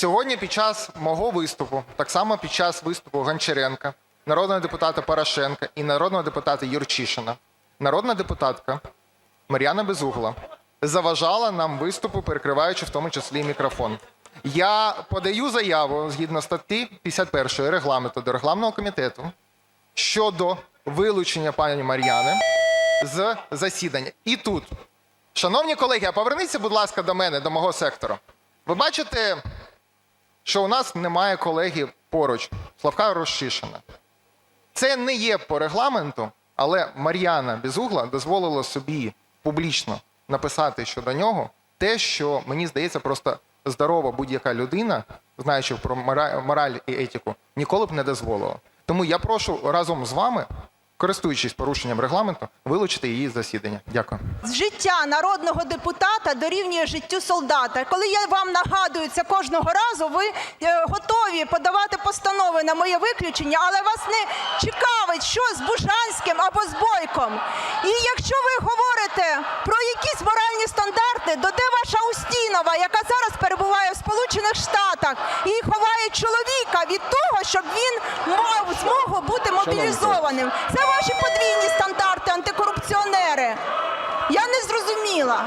Сьогодні під час мого виступу, так само під час виступу Гончаренка, народного депутата Порошенка і народного депутата Юрчишина, народна депутатка Мар'яна Безугла заважала нам виступу, перекриваючи в тому числі мікрофон. Я подаю заяву згідно статті 51 регламенту до регламного комітету щодо вилучення пані Мар'яни з засідання. І тут, шановні колеги, а поверніться, будь ласка, до мене, до мого сектору. Ви бачите, що у нас немає колеги поруч, Славка Розчишина. Це не є по регламенту, але Мар'яна Безугла дозволила собі публічно написати щодо нього те, що мені здається, просто здорова будь-яка людина, знаючи про мораль і етику, ніколи б не дозволила. Тому я прошу разом з вами, користуючись порушенням регламенту, вилучити її з засідання. Дякую. Життя народного депутата дорівнює життю солдата. Коли я вам нагадую це кожного разу, ви е, готові подавати постанови на моє виключення, але вас не цікавить, що з Бужанським або з Бойком. І якщо ви говорите про якісь моральні стандарти, то де ваша Устінова, яка зараз перебуває в Сполучених Штатах і ховає чоловіка від того, щоб він змогу бути мобілізованим? Це ваші подвійні стандарти.